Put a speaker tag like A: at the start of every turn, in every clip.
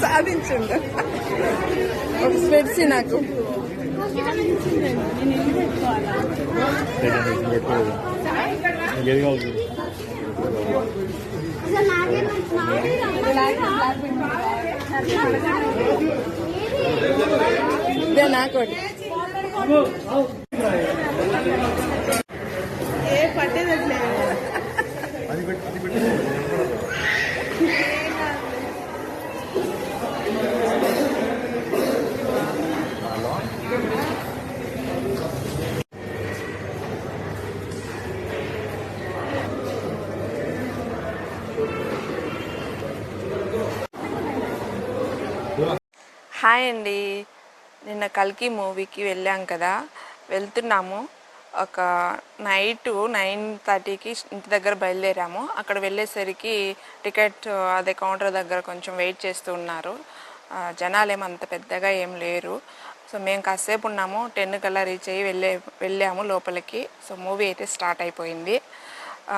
A: సాధించిండు ఒక స్పెట్స్ నాకు
B: ఏది కావాలి
A: ఇదే నాకోటి ఏ పట్టేదట్లేదు
B: అది పెట్టి అది పెట్టి
A: హాయ్ అండి. నిన్న కల్కి మూవీకి వెళ్ళాం కదా. వెళ్తున్నాము. ఒక నైట్ నైన్ థర్టీకి ఇంటి దగ్గర బయలుదేరాము. అక్కడ వెళ్ళేసరికి టికెట్ అదే కౌంటర్ దగ్గర కొంచెం వెయిట్ చేస్తూ ఉన్నారు. జనాలు ఏమంత పెద్దగా ఏం లేరు. సో మేము కాసేపు ఉన్నాము. టెన్ కల్లా రీచ్ అయ్యి వెళ్ళే వెళ్ళాము లోపలికి. సో మూవీ అయితే స్టార్ట్ అయిపోయింది.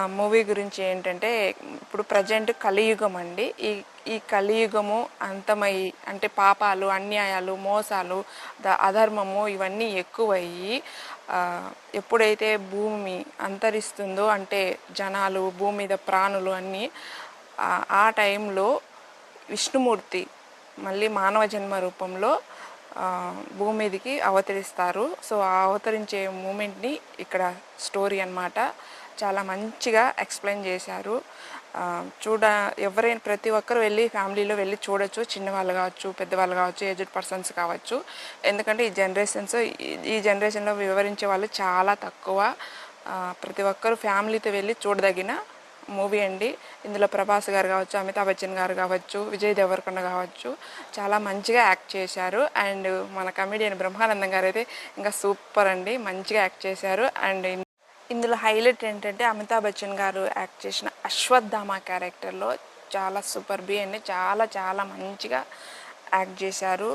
A: మూవీ గురించి ఏంటంటే ఇప్పుడు ప్రజెంట్ కలియుగం అండి. ఈ ఈ కలియుగము అంతమై అంటే పాపాలు అన్యాయాలు మోసాలు ద అధర్మము ఇవన్నీ ఎక్కువయ్యి ఎప్పుడైతే భూమి అంతరిస్తుందో అంటే జనాలు భూమి మీద ప్రాణులు అన్నీ ఆ- టైంలో విష్ణుమూర్తి మళ్ళీ మానవ జన్మ రూపంలో భూమి మీదకి అవతరిస్తారు. సో ఆ అవతరించే మూమెంట్ని ఇక్కడ స్టోరీ అన్నమాట. చాలా మంచిగా ఎక్స్ప్లెయిన్ చేశారు. చూడ ఎవరైనా ప్రతి ఒక్కరు వెళ్ళి ఫ్యామిలీలో వెళ్ళి చూడొచ్చు. చిన్నవాళ్ళు కావచ్చు పెద్దవాళ్ళు కావచ్చు ఏజ్డ్ పర్సన్స్ కావచ్చు. ఎందుకంటే ఈ జనరేషన్స్ ఈ జనరేషన్లో వివరించే వాళ్ళు చాలా తక్కువ. ప్రతి ఒక్కరు ఫ్యామిలీతో వెళ్ళి చూడదగిన మూవీ అండి. ఇందులో ప్రభాస్ గారు కావచ్చు అమితాబ్ బచ్చన్ గారు కావచ్చు విజయ్ దేవరకొండ కావచ్చు చాలా మంచిగా యాక్ట్ చేశారు. అండ్ మన కమెడియన్ బ్రహ్మానందం గారు అయితే ఇంకా సూపర్ అండి. మంచిగా యాక్ట్ చేశారు. అండ్ ఇందులో హైలైట్ ఏంటంటే అమితాబ్ బచ్చన్ గారు యాక్ట్ చేసిన అశ్వత్థామ క్యారెక్టర్లో చాలా సూపర్ బి అండి చాలా చాలా మంచిగా యాక్ట్ చేశారు.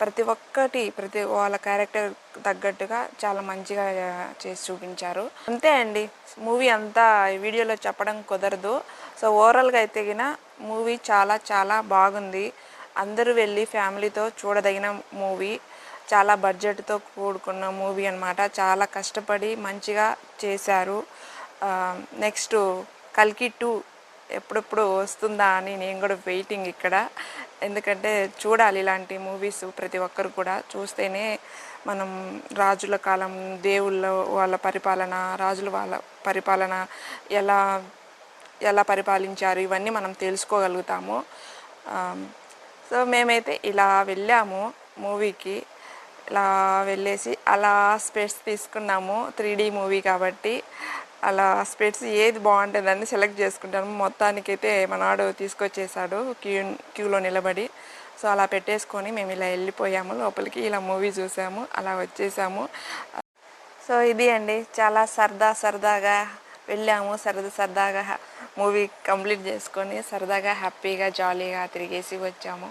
A: ప్రతి ఒక్కటి ప్రతి వాళ్ళ క్యారెక్టర్ తగ్గట్టుగా చాలా మంచిగా చేసి చూపించారు. అంతే అండి. మూవీ అంతా వీడియోలో చెప్పడం కుదరదు. సో ఓవరాల్గా అయితే గిన మూవీ చాలా చాలా బాగుంది. అందరూ వెళ్ళి ఫ్యామిలీతో చూడదగిన మూవీ. చాలా బడ్జెట్తో కూడుకున్న మూవీ అన్నమాట. చాలా కష్టపడి మంచిగా చేశారు. నెక్స్ట్ కల్కి టూ ఎప్పుడెప్పుడు వస్తుందా అని నేను కూడా వెయిటింగ్ ఇక్కడ. ఎందుకంటే చూడాలి ఇలాంటి మూవీస్ ప్రతి ఒక్కరు కూడా. చూస్తేనే మనం రాజుల కాలం దేవుళ్ళ వాళ్ళ పరిపాలన రాజుల వాళ్ళ పరిపాలన ఎలా ఎలా పరిపాలించారు ఇవన్నీ మనం తెలుసుకోగలుగుతాము. సో మేమైతే ఇలా వెళ్ళాము మూవీకి ఇలా వెళ్ళేసి అలా స్పెట్స్ తీసుకున్నాము. త్రీ డీ మూవీ కాబట్టి అలా స్పెట్స్ ఏది బాగుంటుందని సెలెక్ట్ చేసుకుంటాము. మొత్తానికైతే మనవాడు తీసుకొచ్చేసాడు క్యూ క్యూలో నిలబడి. సో అలా పెట్టేసుకొని మేము ఇలా వెళ్ళిపోయాము. లోపలికి ఇలా మూవీ చూసాము అలా వచ్చేసాము. సో ఇది అండి. చాలా సరదా సరదాగా వెళ్ళాము. సరదా సరదాగా మూవీ కంప్లీట్ చేసుకొని సరదాగా హ్యాపీగా జాలీగా తిరిగేసి వచ్చాము.